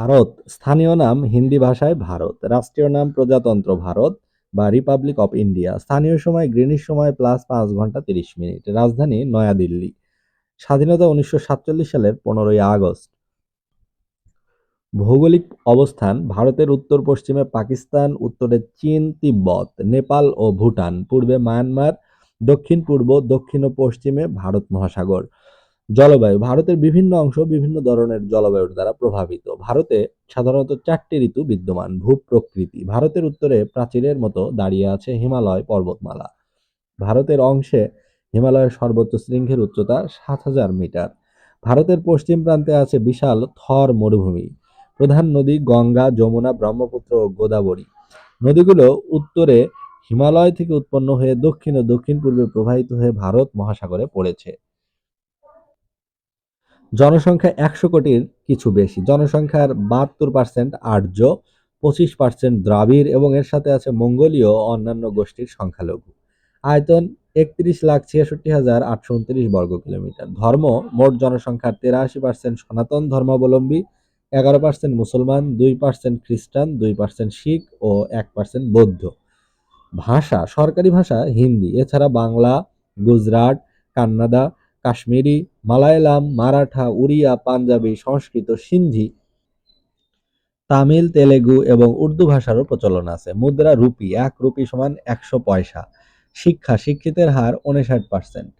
ভারত। স্থানীয় নাম হিন্দি ভাষায় ভারত, রাষ্ট্রীয় নাম প্রজাতন্ত্র ভারত বা রিপাবলিক অফ ইন্ডিয়া স্থানীয় সময় গ্রিনিশ সময় প্লাস পাঁচ ঘণ্টা তিরিশ মিনিট। রাজধানী নয়াদিল্লি, স্বাধীনতা উনিশশো সাতচল্লিশ সালের পনেরোই আগস্ট। ভৌগোলিক অবস্থান, ভারতের উত্তর পশ্চিমে পাকিস্তান, উত্তরে চীন, তিব্বত, নেপাল ও ভুটান। পূর্বে মায়ানমার দক্ষিণ পূর্ব দক্ষিণ ও পশ্চিমে ভারত মহাসাগর। জলবায়ু, ভারতের বিভিন্ন অংশ বিভিন্ন ধরনের জলবায়ুর দ্বারা প্রভাবিত। ভারতে সাধারণত চারটি ঋতু বিদ্যমান ভূপ্রকৃতি ভারতের উত্তরে প্রাচীরের মতো দাঁড়িয়ে আছে হিমালয় পর্বতমালা। ভারতের অংশে হিমালয়ের সর্বোচ্চ শৃঙ্গের উচ্চতা সাত হাজার মিটার। ভারতের পশ্চিম প্রান্তে আছে বিশাল থর মরুভূমি। প্রধান নদী গঙ্গা, যমুনা, ব্রহ্মপুত্র ও গোদাবরী। নদীগুলো উত্তরে হিমালয় থেকে উৎপন্ন হয়ে দক্ষিণ ও দক্ষিণ পূর্বে প্রবাহিত হয়ে ভারত মহাসাগরে পড়েছে। জনসংখ্যা একশো কোটির কিছু বেশি। জনসংখ্যার বাহাত্তর পার্সেন্ট আর্য, পঁচিশ পার্সেন্ট দ্রাবিড় এবং এর সাথে আছে মঙ্গোলীয় অন্যান্য গোষ্ঠীর সংখ্যালঘু। আয়তন একত্রিশ লাখ ছিয়াষট্টি হাজার আটশো উনত্রিশ বর্গ কিলোমিটার। ধর্ম মোট জনসংখ্যার তেরাশি পার্সেন্ট সনাতন ধর্মাবলম্বী, এগারো পার্সেন্ট মুসলমান, দুই পার্সেন্ট খ্রিস্টান, দুই পার্সেন্ট শিখ ও এক পার্সেন্ট বৌদ্ধ। ভাষা, সরকারি ভাষা হিন্দি, এছাড়া বাংলা, গুজরাট, কান্নাডা কাশ্মীরি, মালায়ালাম, মারাঠা, উড়িয়া, পাঞ্জাবি, সংস্কৃত, সিন্ধি, তামিল, তেলেগু এবং উর্দু ভাষারও প্রচলন আছে। মুদ্রা রুপি, এক রুপি সমান একশো পয়সা। শিক্ষা, শিক্ষিতের হার উনষাট পার্সেন্ট